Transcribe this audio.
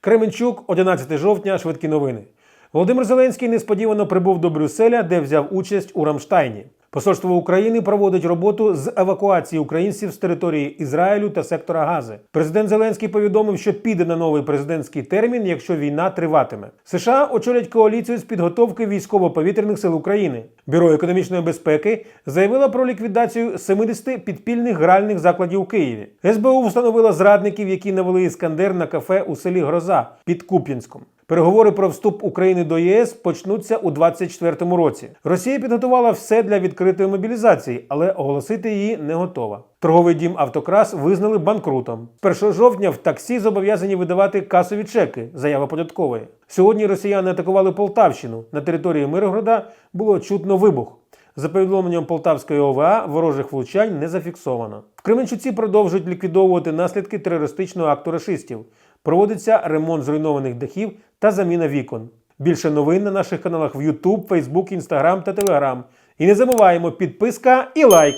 Кременчук, 11 жовтня, швидкі новини. Володимир Зеленський несподівано прибув до Брюсселя, де взяв участь у Рамштайні. Посольство України проводить роботу з евакуації українців з території Ізраїлю та сектора Гази. Президент Зеленський повідомив, що піде на новий президентський термін, якщо війна триватиме. США очолять коаліцію з підготовки військово-повітряних сил України. Бюро економічної безпеки заявило про ліквідацію 70 підпільних гральних закладів у Києві. СБУ встановила зрадників, які навели іскандер на кафе у селі Гроза під Куп'янськом. Переговори про вступ України до ЄС почнуться у 2024 році. Росія підготувала все для відкритої мобілізації, але оголосити її не готова. Торговий дім Автокрас визнали банкрутом. З 1 жовтня в таксі зобов'язані видавати касові чеки, заява податкової. Сьогодні росіяни атакували Полтавщину. На території Миргорода було чутно вибух. За повідомленням Полтавської ОВА, ворожих влучань не зафіксовано. В Кременчуці продовжують ліквідовувати наслідки терористичного акту рашистів. Проводиться ремонт зруйнованих дахів та заміна вікон. Більше новин на наших каналах в YouTube, Facebook, Instagram та Telegram. І не забуваємо підписка і лайк.